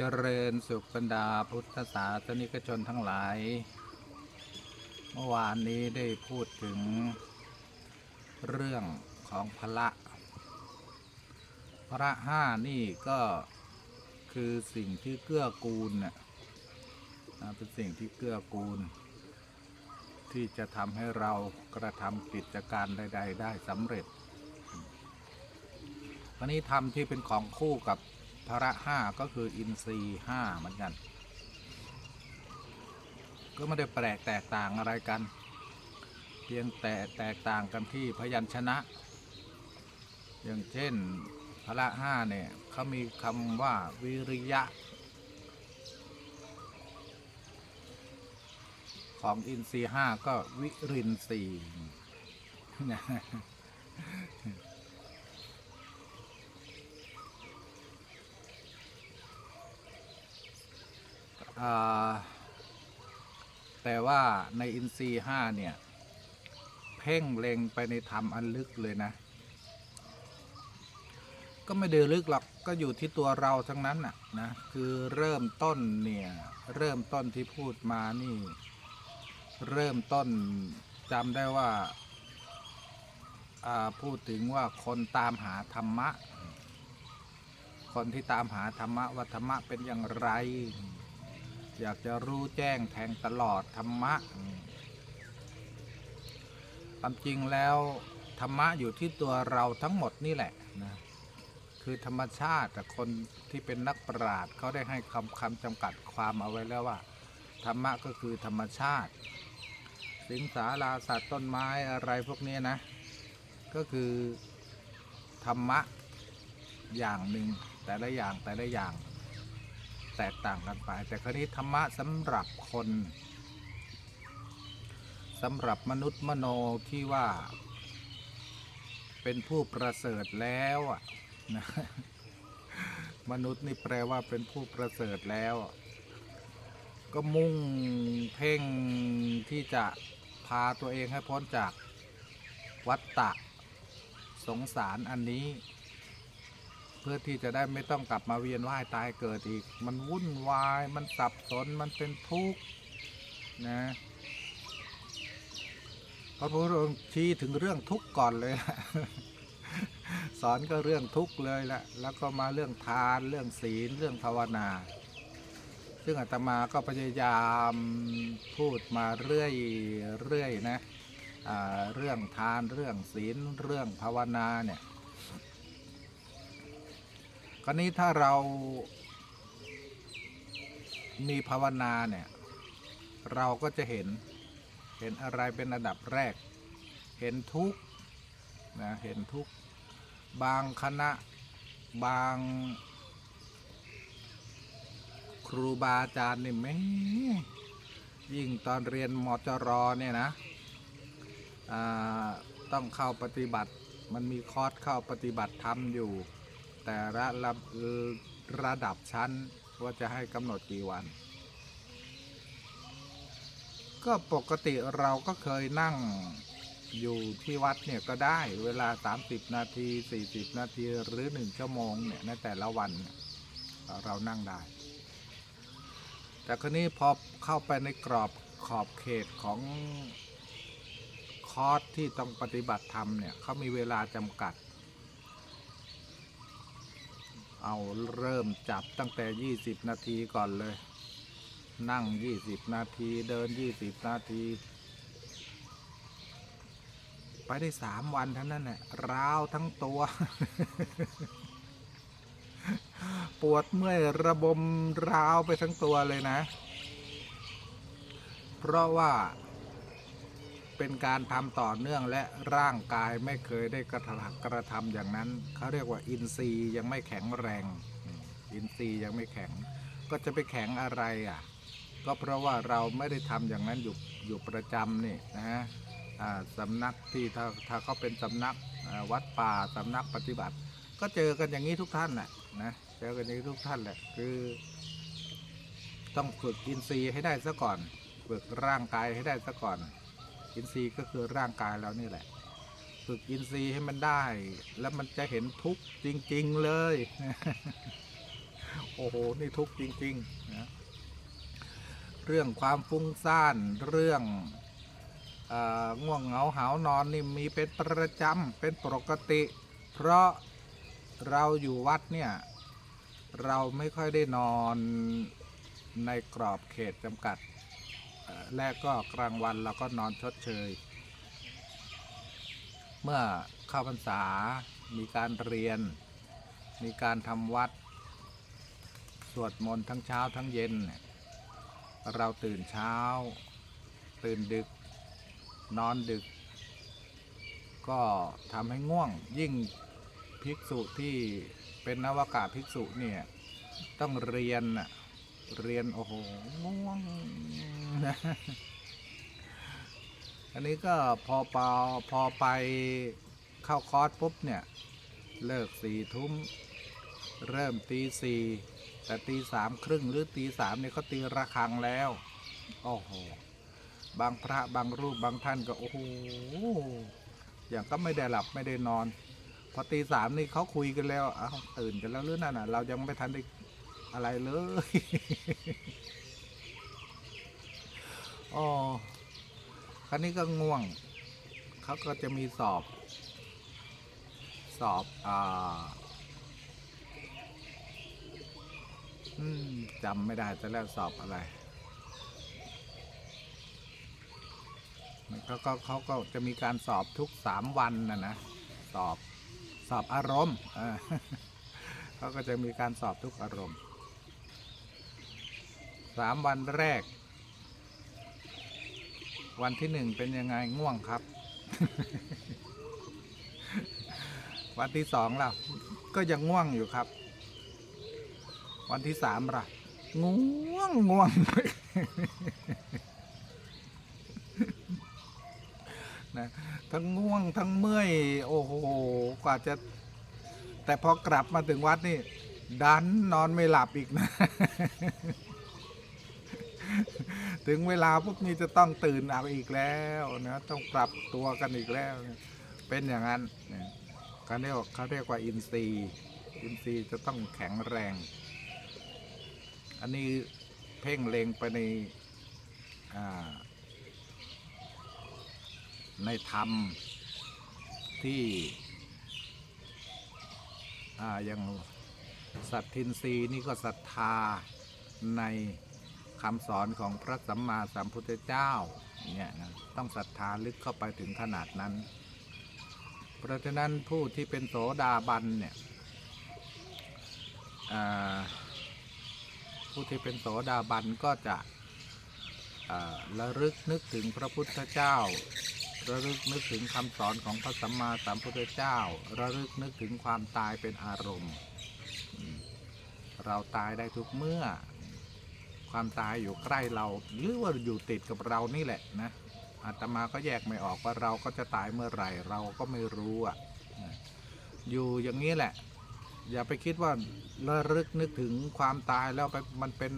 เจริญสุขบรรดาพุทธศาสนิกชนทั้งหลาย เมื่อวานนี้ได้พูดถึงเรื่องของพระ พระห้านี่ก็คือสิ่งที่เกื้อกูลน่ะนะเป็นสิ่งที่เกื้อกูล ที่จะทำให้เรากระทำกิจการใด ๆ ได้สำเร็จวันนี้ทำที่เป็นของคู่กับ พระห้าก็คืออินทรีห้าเหมือนกัน ก็ไม่ได้แปลกแตกต่างอะไรกัน เพียงแต่แตกต่างกันที่พยัญชนะ อย่างเช่นพระห้าเนี่ยเขามีคำว่าวิริยะ ของอินทรีห้าก็วิรินทรีย์นะ อ่า แต่ว่าในอินทรีย์ห้าเนี่ย เพ่งเล็งไปในธรรมอันลึกเลยนะ ก็ไม่ได้ลึกหรอกก็อยู่ที่ตัวเราทั้งนั้นน่ะนะคือเริ่มต้นเนี่ยเริ่มต้นที่พูดมานี่ เริ่มต้นจำได้ว่าอ่าพูดถึงว่าคนตามหาธรรมะ คนที่ตามหาธรรมะว่าธรรมะเป็นอย่างไร อยากจะรู้แจ้งแทงตลอดธรรมะความจริงแล้วธรรมะอยู่ที่ตัวเราทั้งหมดนี่แหละนะคือธรรมชาติแต่คนที่เป็นนักปราชญ์เขาได้ให้คำคำจำกัดความเอาไว้แล้วว่า ธรรมะก็คือธรรมชาติ สิงสาราสัตว์ต้นไม้อะไรพวกนี้นะ ก็คือธรรมะอย่างหนึ่งแต่ละอย่างแต่ละอย่าง แตกต่างกันไป แต่คราวนี้ธรรมะสำหรับคนสำหรับมนุษย์มโนที่ว่า เป็นผู้ประเสริฐแล้วนะมนุษย์นี่แปลว่าเป็นผู้ประเสริฐแล้ว ก็มุ่งเพ่งที่จะพาตัวเองให้พ้นจากวัฏฏะสงสารอันนี้ พื่อที่จะได้ไม่ต้องกลับมาเวียนว่ายตายเกิดอีก มันวุ่นวาย มันสับสน มันเป็นทุกข์นะพระพุทธองค์ชี้ถึงเรื่องทุกข์ก่อนเลยละสอนก็เรื่องทุกข์เลยแหละ แล้วก็มาเรื่องทาน เรื่องศีล เรื่องภาวนา ซึ่งอาตมาก็พยายามพูดมาเรื่อยเรื่อยนะอ่าเรื่องทาน เรื่องศีล เรื่องภาวนาเนี่ย ราวนี้ถ้าเรามีภาวนาเนี่ย เราก็จะเห็นเห็นอะไรเป็นอันดับแรก เห็นทุกนะเห็นทุกบางคณะบางครูบาอาจารย์นี่แม่ยิ่งตอนเรียนมจรเนี่ยนะต้องเข้าปฏิบัติ มันมีคอร์สเข้าปฏิบัติธรรมอยู่ แต่ละระระดับชั้นว่าจะให้กำหนดกี่วัน ก็ปกติเราก็เคยนั่งอยู่ที่วัดเนี่ยก็ได้เวลา 30 นาที 40 นาทีหรือ 1 ชั่วโมงเนี่ยในแต่ละวันเเรานั่งได้ แต่ครนี้พอเข้าไปในกรอบขอบเขตของคอร์สที่ต้องปฏิบัติธรรมเนี่ยเขามีเวลาจำกัด เอาเริ่มจับตั้งแต่ 20 นาทีก่อนเลย นั่ง 20 นาทีเดิน 20 นาที ไปได้ 3 วันเท่านั้นแหละร้าวทั้งตัว ปวดเมื่อยระบมร้าวไปทั้งตัวเลยนะ เพราะว่า เป็นการทำต่อเนื่องและร่างกายไม่เคยได้กระทำกระทำอย่างนั้นเขาเรียกว่าอินทรีย์ยังไม่แข็งแรง อินทรีย์ยังไม่แข็ง ก็จะไปแข็งอะไรอะ ก็เพราะว่าเราไม่ได้ทำอย่างนั้นอยู่อยู่ประจำนี่นะอ่าสำนักที่ถ้าถ้าเขาเป็นสำนักวัดป่าสำนักปฏิบัติ ก็เจอกันอย่างนี้ทุกท่านแหละนะเจอกันอย่างนี้ทุกท่านแหละคือ ต้องฝึกอินทรีย์ให้ได้ซะก่อนฝึกร่างกายให้ได้ซะก่อน อินทรีย์ก็คือร่างกายเรานี่แหละ ฝึกอินทรีย์ให้มันได้ แล้วมันจะเห็นทุกข์จริง ๆเลย โอ้โห นี่ทุกข์จริงๆนะเรื่องความฟุ้งซ่านเรื่ององ่วงเหงาหาวนอนนี่มีเป็นประจำเป็นปกติ เพราะเราอยู่วัดเนี่ย เราไม่ค่อยได้นอนในกรอบเขตจำกัด และก็กลางวันเราก็นอนชดเชย เมื่อเข้าพรรษา มีการเรียน มีการทำวัด สวดมนต์ทั้งเช้าทั้งเย็น เราตื่นเช้า ตื่นดึก นอนดึก ก็ทำให้ง่วงยิ่งภิกษุที่เป็นนวากาภิกษุเนี่ย ต้องเรียนน่ะ เรียน โอ้โหง่วงนะอันนี้ก็พอปอพอไปเข้าคอร์สปุ๊บเนี่ย เลิกสี่ทุ่ม เริ่มตีสี่แต่ตีสามครึ่งหรือตีสามเนี่ยเขาตีระฆังแล้ว โอ้โห บางพระบางรูปบางท่านก็ โอ้โห อย่างก็ไม่ได้หลับไม่ได้นอน พอตีสามนี่เขาคุยกันแล้วอ้าวตื่นกันแล้วหรือนั่นน่ะ เรายังไม่ทันได้ อะไรเลยอ๋อคราวนี้ก็ง่วง เขาก็จะมีสอบ สอบ อ่าอืมจำไม่ได้จะแล้วสอบอะไรเขาก็เขาก็จะมีการสอบทุกสามวันนะนะ สอบ สอบอารมณ์เขาก็จะมีการสอบทุกอารมณ์ สามวันแรก วันที่หนึ่งเป็นยังไงง่วงครับ วันที่สองล่ะ ก็ยังง่วงอยู่ครับ วันที่สามล่ะ ง่วงง่วงนะทั้งง่วงทั้งเมื่อย โอ้โห กว่าจะ แต่พอกลับมาถึงวัดนี่ ดันนอนไม่หลับอีกนะ ถึงเวลาปุ๊บนี่จะต้องตื่นเอาอีกแล้วนะต้องปรับตัวกันอีกแล้ว เป็นอย่างนั้นเนี่ยเขาเรียกว่าเขาเรียกว่าอินทรีย์อินทรีย์จะต้องแข็งแรง อันนี้เพ่งเล็งไปในในธรรมที่อย่างสัตทินรีนี่ก็ศรัทธาใน คำสอนของพระสัมมาสัมพุทธเจ้าเนี่ยนะต้องศรัทธาลึกเข้าไปถึงขนาดนั้น เพราะฉะนั้นผู้ที่เป็นโสดาบันเนี่ยผู้ที่เป็นโสดาบันก็จะระลึกนึกถึงพระพุทธเจ้า ระลึกนึกถึงคำสอนของพระสัมมาสัมพุทธเจ้า ระลึกนึกถึงความตายเป็นอารมณ์ เราตายได้ทุกเมื่อ ความตายอยู่ใกล้เรา หรือว่าอยู่ติดกับเรานี่แหละนะอาตมาก็แยกไม่ออกว่าเราก็จะตายเมื่อไหร่เราก็ไม่รู้อะอยู่อย่างนี้แหละ อย่าไปคิดว่าระลึกนึกถึงความตายแล้วไปมันเป็น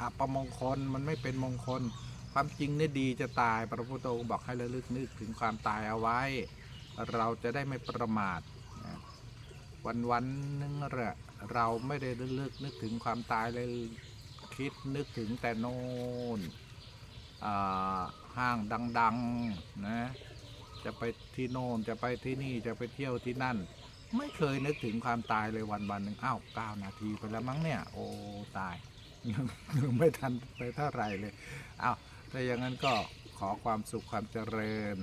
อัปมงคลมันไม่เป็นมงคล ความจริงเนี่ยดีจะตายพระพุทธองค์บอกให้ระลึกนึกถึงความตายเอาไว้ เราจะได้ไม่ประมาทวันวันนึงแหละเราไม่ได้ระลึกนึกถึงความตายเลย คิดนึกถึงแต่โน่นห้างดังๆนะจะไปที่โน่นจะไปที่นี่จะไปเที่ยวที่นั่น ไม่เคยนึกถึงความตายเลยวันวันหนึ่งอ้าวเก้านาทีไปแล้วมั้งเนี่ย โอ้ตายยังไม่ทันไปเท่าไรเลยอ้าวถ้าอย่างนั้นก็ขอความสุขความเจริญ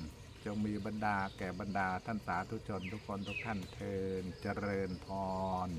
จงมีบรรดาแก่บรรดาท่านสาธุชนทุกคนทุกท่านเทินเจริญพร